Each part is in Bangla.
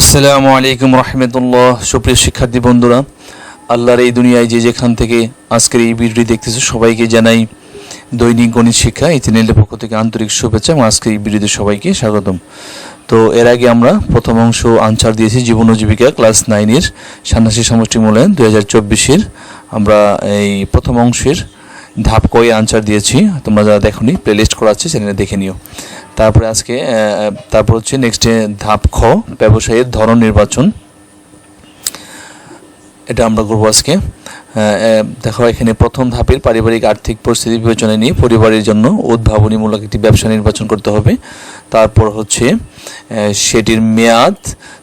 আসসালামু আলাইকুম রহমতুল্লাহ। সুপ্রিয় শিক্ষার্থী বন্ধুরা, আল্লাহর এই দুনিয়ায় যে যেখান থেকে আজকের এই ভিডিওটি দেখতেছো, সবাইকে জানাই দৈনিক গণিত শিক্ষা এই চ্যানেলের পক্ষ থেকে আন্তরিক শুভেচ্ছা এবং আজকের এই ভিডিওতে সবাইকে স্বাগতম। তো এর আগে আমরা প্রথম অংশ আনসার দিয়েছি, জীবন ও জীবিকা ক্লাস নাইনের ষান্মাসিক সমষ্টি মূল্যায়ন দু হাজার আমরা এই প্রথম অংশের ধাপ কয়ে আনসার দিয়েছি। তোমরা যারা দেখোনি প্লেলিস্ট করা আছে চ্যানেলে দেখে নিও। তারপরে আজকে তারপর হচ্ছে নেক্সট ধাপ খ, ব্যবসায়ের ধরন নির্বাচন। এটা আমরা করব আজকে। দেখো, এখানে প্রথম ধাপের পারিবারিক আর্থিক পরিস্থিতি বিবেচনায় নিয়ে পরিবারের জন্য উদ্ভাবনীমূলক একটি ব্যবসা নির্বাচন করতে হবে। তারপর হচ্ছে সেটির মেয়াদ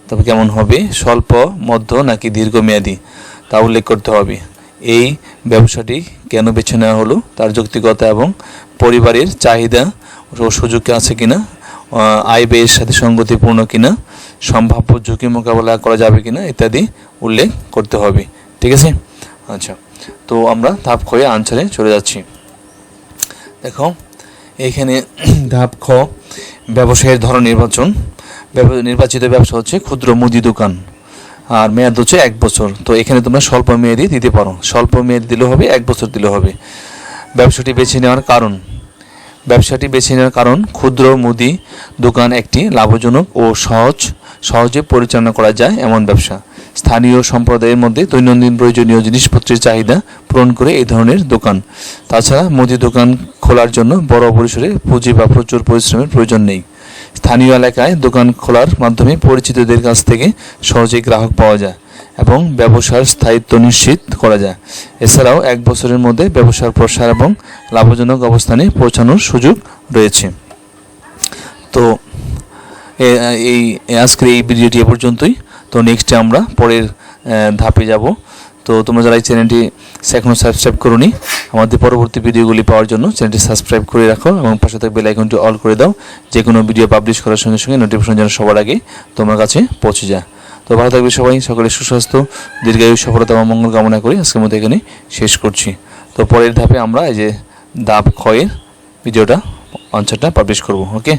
তবে কেমন হবে, স্বল্প, মধ্য নাকি দীর্ঘমেয়াদী, তা উল্লেখ করতে হবে। এই ব্যবসাটি কেন বেছে নেওয়া হলো, তার যৌক্তিকতা এবং পরিবারের চাহিদা ও সুযোগ আছে কিনা আয় ব্যয়ের সাথে সঙ্গতিপূর্ণ কিনা, সম্ভাব্য ঝুঁকি মোকাবেলা করা যাবে কিনা ইত্যাদি উল্লেখ করতে হবে। ঠিক আছে? আচ্ছা তো আমরা ধাপ খয়ে আনসারে চলে যাচ্ছি। দেখো, এখানে ধাপ খ, ব্যবসায়ের ধরন নির্বাচন। নির্বাচিত ব্যবসা হচ্ছে ক্ষুদ্র মুদি দোকান। আর মেয়াদ হচ্ছে এক বছর। তো এখানে তোমরা স্বল্প মেয়াদি দিতে পারো। স্বল্প মেয়াদি দিলেও হবে, এক বছর দিলেও হবে। ব্যবসাটি বেছে নেওয়ার কারণ। ব্যবসাটি বেছে নেওয়ার কারণ, ক্ষুদ্র মুদি দোকান একটি লাভজনক ও সহজ, সহজে পরিচালনা করা যায় এমন ব্যবসা। স্থানীয় সম্প্রদায়ের মধ্যে দৈনন্দিন প্রয়োজনীয় জিনিসপত্রের চাহিদা পূরণ করে এই ধরনের দোকান। তাছাড়া মুদি দোকান খোলার জন্য বড় পরিসরে পুঁজি বা প্রচুর পরিশ্রমের প্রয়োজন নেই। স্থানীয় এলাকায় দোকান খোলার মাধ্যমে পরিচিতদের কাছ থেকে সহজেই গ্রাহক পাওয়া যায় এবং ব্যবসার স্থায়িত্ব নিশ্চিত করা যায়। এছাড়াও এক বছরের মধ্যে ব্যবসার প্রসার এবং লাভজনক অবস্থানে পৌঁছানোর সুযোগ রয়েছে। তো এই, আজকের এই ভিডিওটি এ পর্যন্তই। তো নেক্সটে আমরা পরের ধাপে যাব। তো তোমরা যারা এই চ্যানেলটি এখনও সাবস্ক্রাইব করোনি, আমাদের পরবর্তী ভিডিওগুলি পাওয়ার জন্য চ্যানেলটি সাবস্ক্রাইব করে রাখো এবং পাশে থাকা বেল আইকনটি অল করে দাও। যে কোনো ভিডিও পাবলিশ করার সঙ্গে সঙ্গে নোটিফিকেশন যেন সবার আগে তোমার কাছে পৌঁছে যায়। তো ভালো থাকবে সবাই, সকলে সুস্বাস্থ্য, দীর্ঘায়ু সফলতা এবং মঙ্গল কামনা করি। আজকের মধ্যে এখানে শেষ করছি। তো পরের ধাপে আমরা এই যে ধাপ ক্ষয়ের ভিডিওটা আনসারটা পাবলিশ করব ওকে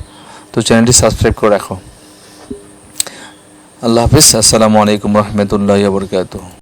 তো চ্যানেলটি সাবস্ক্রাইব করে রাখো। আল্লাহ হাফিজ, আসসালামু আলাইকুম রহমতুল্লাহ বরকাত